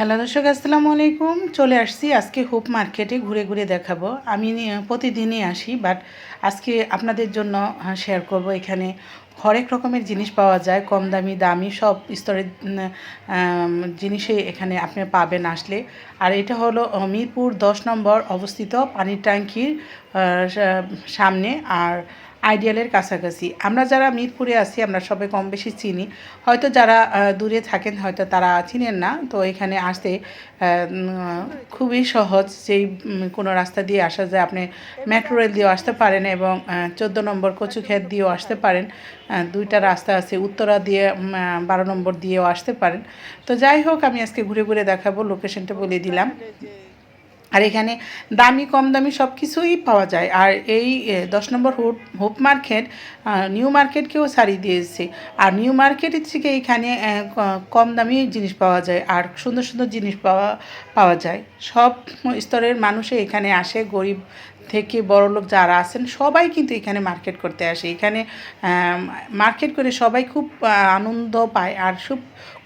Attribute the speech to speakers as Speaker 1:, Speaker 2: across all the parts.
Speaker 1: Hello দর্শক, আসসালামু আলাইকুম। চলে আসছি আজকে হুপ মার্কেটে ঘুরে ঘুরে দেখাবো। আমি প্রতিদিনই আসি বাট আজকে আপনাদের জন্য শেয়ার করব। এখানে হরেক রকমের জিনিস পাওয়া যায়, কম দামি দামি, সব স্তরের জিনিসই এখানে আপনি পাবেন আসলে। আর এটা হলো মিরপুর দশ নম্বর অবস্থিত পানির ট্যাঙ্কির সামনে। আর আইডিয়ালের কাছাকাছি। আমরা যারা মিরপুরে আছি আমরা সবাই কম বেশি চিনি। হয়তো যারা দূরে থাকেন হয়তো তারা চিনেন না। তো এখানে আসতে খুবই সহজ উম, কোনো রাস্তা দিয়ে আসা যায়। আপনি মেট্রো রেল দিয়েও আসতে পারেন এবং চোদ্দ নম্বর কচুক্ষেত দিয়েও আসতে পারেন। দুইটা রাস্তা আছে উত্তরা দিয়ে বারো নম্বর দিয়েও আসতে পারেন। তো যাই হোক আমি আজকে ঘুরে ঘুরে দেখাবো লোকেশনটা বলে দিলাম। আর এখানে দামি, কম দামি সব কিছুই পাওয়া যায়। আর এই দশ নম্বর হুপ হুপ মার্কেট নিউ মার্কেটকেও ছাড়িয়ে দিয়েছে। আর নিউ মার্কেটের থেকে এখানে কম দামি জিনিস পাওয়া যায় আর সুন্দর সুন্দর জিনিস পাওয়া পাওয়া যায়। সব স্তরের মানুষে এখানে আসে। গরিব থেকে বড় লোক যারা আছেন, সবাই কিন্তু এখানে মার্কেট করতে আসে। এখানে মার্কেট করে সবাই খুব আনন্দ পায় আর খুব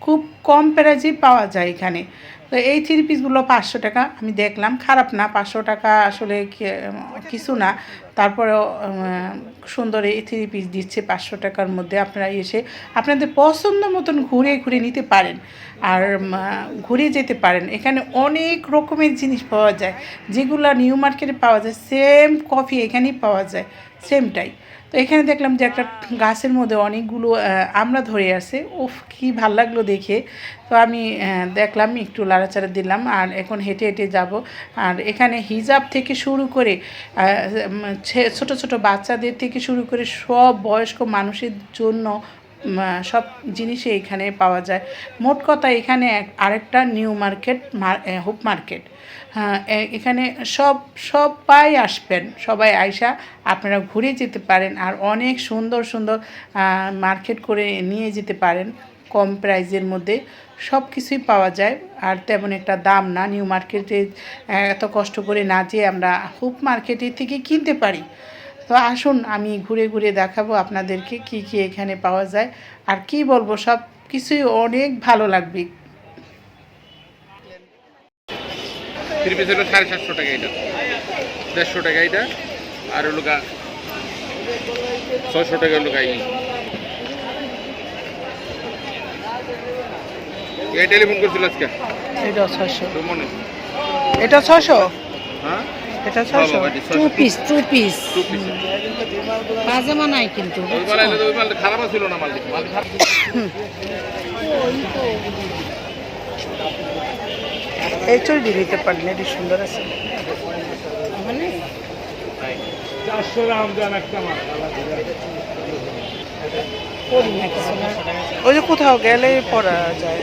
Speaker 1: খুব কম প্রাইজে পাওয়া যায় এখানে। তো এই থ্রি পিসগুলো পাঁচশো টাকা আমি দেখলাম খারাপ না পাঁচশো টাকা আসলে কিছু না। তারপরেও সুন্দর এই থ্রি পিস দিচ্ছে পাঁচশো টাকার মধ্যে। আপনারা এসে আপনাদের পছন্দ মতন ঘুরে ঘুরে নিতে পারেন। আর ঘুরে যেতে পারেন। এখানে অনেক রকমের জিনিস পাওয়া যায়। যেগুলো নিউ মার্কেটে পাওয়া যায় সেম কফি এখানেই পাওয়া যায় সেমটাই তো এখানে দেখলাম যে একটা গাছের মধ্যে অনেকগুলো আমরা ধরে আছে। উফ, কি ভালো লাগল দেখে। তো আমি দেখলাম, একটু লাড়াচাড়া দিলাম আর এখন হেঁটে হেঁটে যাব। আর এখানে হিজাব থেকে শুরু করে ছোট ছোট বাচ্চাদের থেকে শুরু করে সব বয়স্ক মানুষের জন্য সব জিনিসই এখানে পাওয়া যায়। মোট কথা এখানে আরেকটা নিউ মার্কেট হুপ মার্কেট এখানে সব, সবাই আসবেন। সবাই আইসা আপনারা ঘুরে যেতে পারেন আর অনেক সুন্দর সুন্দর মার্কেট করে নিয়ে যেতে পারেন কম প্রাইজের মধ্যে। সব কিছুই পাওয়া যায়, আর তেমন একটা দাম না। নিউ মার্কেটে এত কষ্ট করে না যেয়ে আমরা হুপ মার্কেটের থেকে কিনতে পারি। তো আসুন, আমি ঘুরে ঘুরে দেখাবো আপনাদেরকে কি কি এখানে পাওয়া যায়। আর কি বলব সব কিছুই অনেক ভালো লাগবে।
Speaker 2: সাড়ে দেড়শো টাকা এটা। আর হলো গা ছয়শো টাকা হলো এই টেলিফোন করছিল আজকে?
Speaker 1: এটা ছশো
Speaker 2: তো মনে?
Speaker 1: এটা ছশো
Speaker 2: হ্যাঁ?
Speaker 1: এটা ছশো
Speaker 2: বাবা,
Speaker 3: two piece two piece
Speaker 2: two piece
Speaker 3: পাজামা নাই কিন্তু।
Speaker 2: ওই ওই মাল খারাপ ছিল না মাল মাল খারাপ
Speaker 1: এই পারেন এটি সুন্দর আছে।
Speaker 3: মানে?
Speaker 1: ওই যে কোথাও গেলে পরা যায়।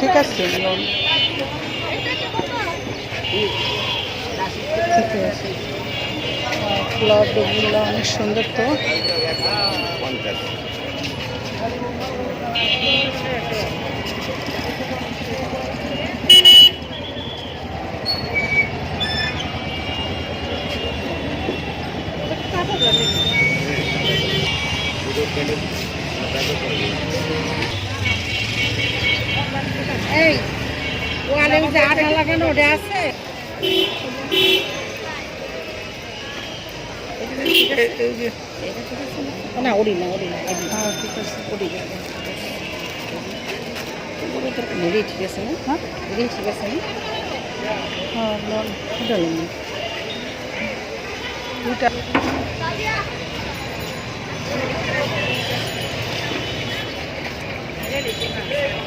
Speaker 1: ঠিক আছে ঠিক আছে। ক্লাবগুলো অনেক সুন্দর তো।
Speaker 3: এই ওয়ালে যে আঠা লাগানো ওটা আছে? না ওড়ি না ওড়ি না
Speaker 1: হ্যাঁ ঠিক আছে
Speaker 3: ওড়ি পুরো তো এটাই ঠিক আছে না
Speaker 1: হ্যাঁ
Speaker 3: এটাই ঠিক আছে না
Speaker 1: হ্যাঁ লন
Speaker 3: এটা নেই
Speaker 1: দুইটা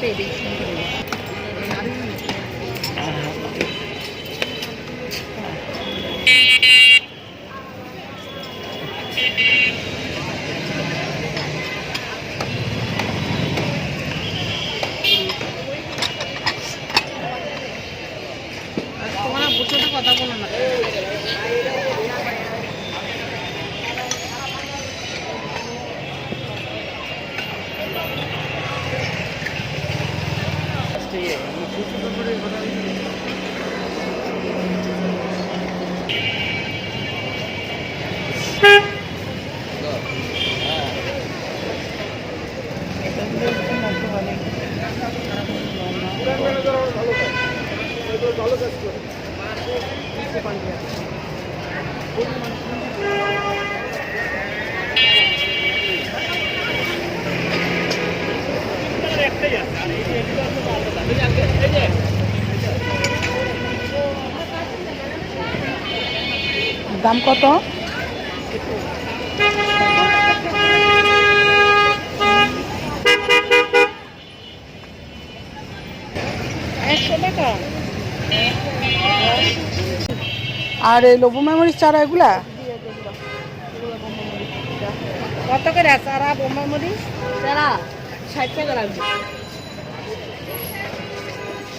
Speaker 3: এটাই সুন্দর
Speaker 1: তোমার আব্বুর সাথে কথা বলো না। দাম কত?
Speaker 3: একশো টাকা।
Speaker 1: আর এই লবু মেমোরিজ চারা এগুলা?
Speaker 3: কত করে? সারা বোমা মরিচ সারা ষাট টাকা রাখবে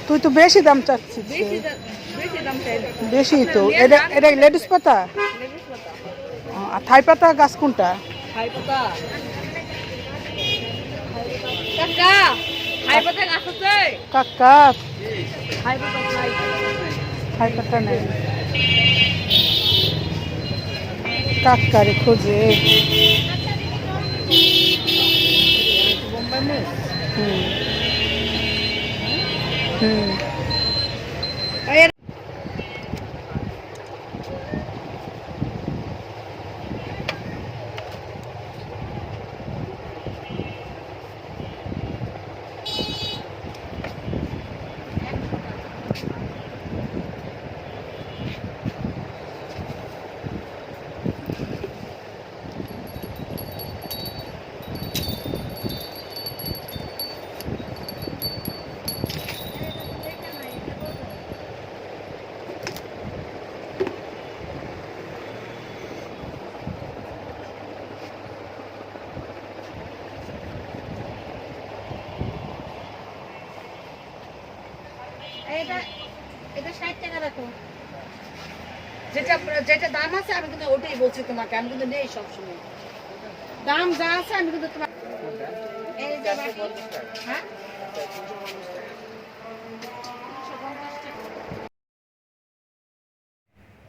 Speaker 1: তুই তো বেশি দাম চাচ্ছিস
Speaker 3: বেশি
Speaker 1: তো। এটা এটা লেডিস পাতা? আর থাই পাতা গাছ কোনটা?
Speaker 3: কাকা
Speaker 1: থাই পাতা নেই। কাকারে খোঁজে। হুম। হুম
Speaker 3: এটা এটা ষাট টাকা রাখো। যেটা যেটা দাম আছে আমি কিন্তু ওটাই বলছি তোমাকে আমি কিন্তু নেই সবসময়। দাম যা আছে আমি কিন্তু তোমার হ্যাঁ?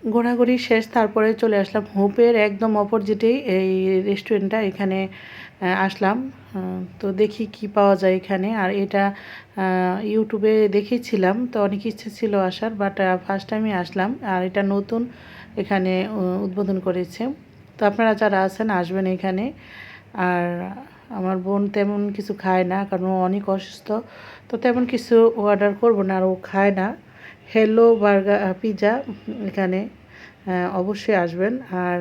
Speaker 1: ঘোরাঘুরি শেষ তারপরে চলে আসলাম হোপের একদম অপোজিটেই এই রেস্টুরেন্টটা এখানে আসলাম। তো দেখি কি পাওয়া যায় এখানে। আর এটা ইউটিউবে দেখেছিলাম, তো অনেক ইচ্ছে ছিল আসার বাট ফার্স্ট টাইমে আসলাম। আর এটা নতুন এখানে উদ্বোধন করেছে। তো আপনারা যারা আছেন, আসবেন এখানে। আর আমার বোন তেমন কিছু খায় না, কারণ ও অনেক অসুস্থ। তো তেমন কিছু অর্ডার করব না, আর ও খায় না। হেলো বার্গার পিৎজা এখানে অবশ্যই আসবেন। আর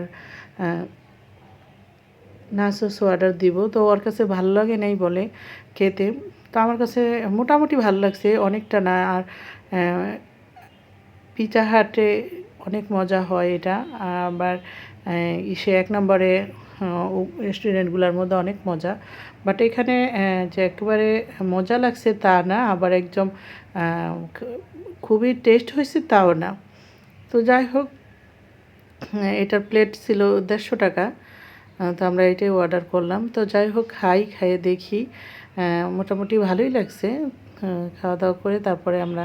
Speaker 1: নাচোস অর্ডার দিব। তো ওর কাছে ভালো লাগে নাই বলে খেতে। তো আমার কাছে মোটামুটি ভালো লাগছে, অনেকটা না। আর পিৎজা হাটে অনেক মজা হয় এটা। আবার ইসে এক নম্বরে রেস্টুরেন্টগুলোর মধ্যে অনেক মজা। বাট এখানে যে একেবারে মজা লাগছে তা না। আবার একদম খুবই টেস্ট হয়েছে তাও না। তো যাই হোক, এটার প্লেট ছিল দেড়শো টাকা। তো আমরা এটাই অর্ডার করলাম। তো যাই হোক, খাই, খাইয়ে দেখি। মোটামুটি ভালোই লাগছে। খাওয়া দাওয়া করে তারপরে আমরা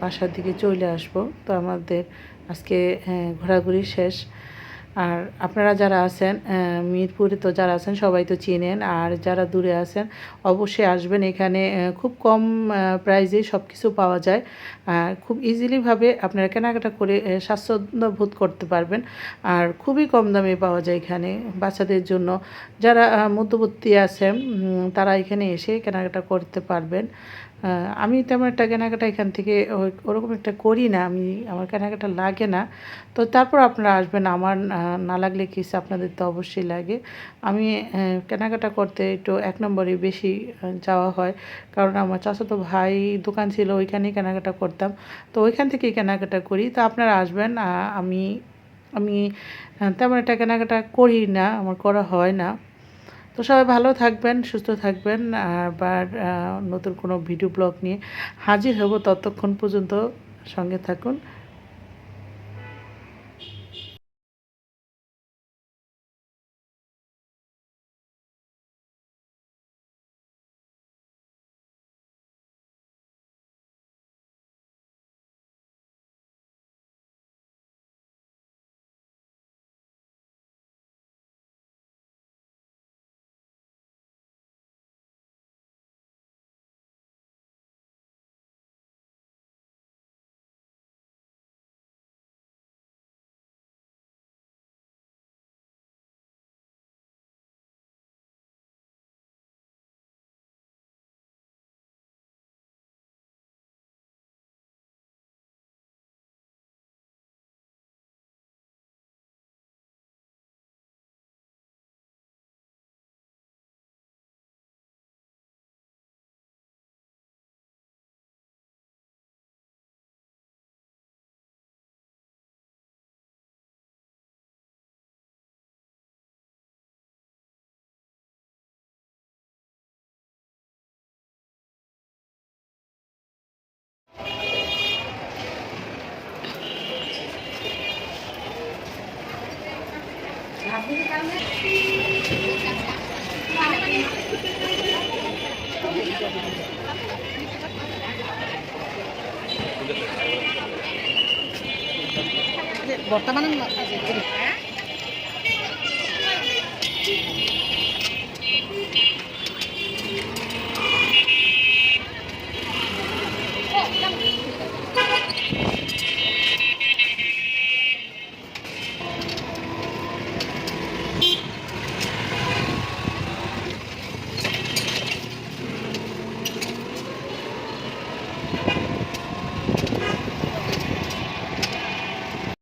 Speaker 1: বাসার দিকে চলে আসব। তো আমাদের আজকে ঘোরাঘুরি শেষ। আর আপনারা যারা আছেন মিরপুরে তো যারা আছেন সবাই তো চিনেন আর যারা দূরে আছেন অবশ্যই আসবেন এখানে খুব কম প্রাইজে সব কিছু পাওয়া যায়। আর খুব ইজিলিভাবে আপনারা কেনাকাটা করে আহ, স্বাচ্ছন্দ্য বোধ করতে পারবেন। আর খুবই কম দামে পাওয়া যায় এখানে বাচ্চাদের জন্য। যারা মধ্যবর্তী আছেন তারা এখানে এসে কেনাকাটা করতে পারবেন। আমি তেমন একটা কেনাকাটা এখান থেকে ওরকম একটা করি না, আমি আমার কেনাকাটা লাগে না। তো তারপর আপনারা আসবেন, আমার না লাগলে কিছু আপনাদের তো অবশ্যই লাগে। আমি কেনাকাটা করতে একটু এক নম্বরে বেশি যাওয়া হয়। কারণ আমার চাচাতো ভাই দোকান ছিল, ওইখানেই কেনাকাটা করতাম। তো ওইখান থেকেই কেনাকাটা করি। তো আপনারা আসবেন আমি আমি তেমন একটা কেনাকাটা করি না, আমার করা হয় না। তো সবাই ভালো থাকবেন, সুস্থ থাকবেন। আবার নতুন কোনো ভিডিও ব্লগ নিয়ে হাজির হব ততক্ষণ পর্যন্ত সঙ্গে থাকুন।
Speaker 3: বর্তমানে